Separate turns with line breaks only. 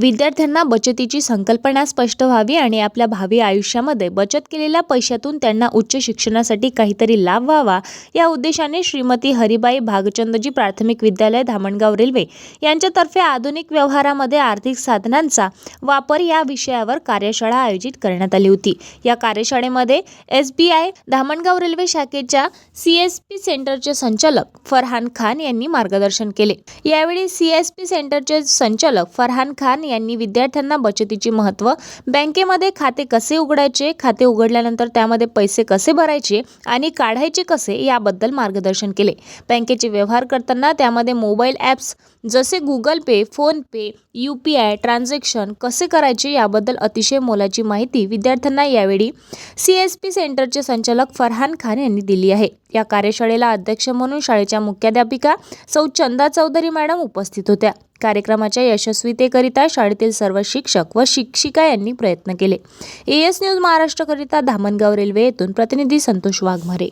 विद्यार्थ्यांना बचतीची संकल्पना स्पष्ट व्हावी आणि आपल्या भावी आयुष्यामध्ये बचत केलेल्या पैशातून त्यांना उच्च शिक्षणासाठी काहीतरी लाभ व्हावा या उद्देशाने श्रीमती हरिबाई भागचंदजी प्राथमिक विद्यालय धामणगाव रेल्वे यांच्यातर्फे आधुनिक व्यवहारामध्ये आर्थिक साधनांचा वापर या विषयावर कार्यशाळा आयोजित करण्यात आली होती. या कार्यशाळेमध्ये S B I Dhamangaon railway शाखेच्या सी एस पी सेंटरचे संचालक फरहान खान यांनी मार्गदर्शन केले. यावेळी सी एस पी सेंटरचे संचालक फरहान खान यांनी विद्यार्थ्यांना बचतीचे महत्त्व बँकेमध्ये खाते कसे उघडायचे खाते उघडल्यानंतर त्यामध्ये पैसे कसे भरायचे आणि काढायचे कसे याबद्दल मार्गदर्शन केले. बँकेचे व्यवहार करताना त्यामध्ये मोबाईल ॲप्स जसे Google Pay PhonePe U P I transaction कसे करायचे याबद्दल अतिशय मोलाची माहिती विद्यार्थ्यांना यावेळी सी एस पी सेंटरचे संचालक फरहान खान यांनी दिली आहे. या कार्यशाळेला अध्यक्ष म्हणून शाळेच्या मुख्याध्यापिका सौ चंदा चौधरी मॅडम उपस्थित होत्या. कार्यक्रमाच्या यशस्वीतेकरिता शाळेतील सर्व शिक्षक व शिक्षिका यांनी प्रयत्न केले. ए एस न्यूज महाराष्ट्रकरिता धामणगाव रेल्वे येथून प्रतिनिधी संतोष वाघमारे.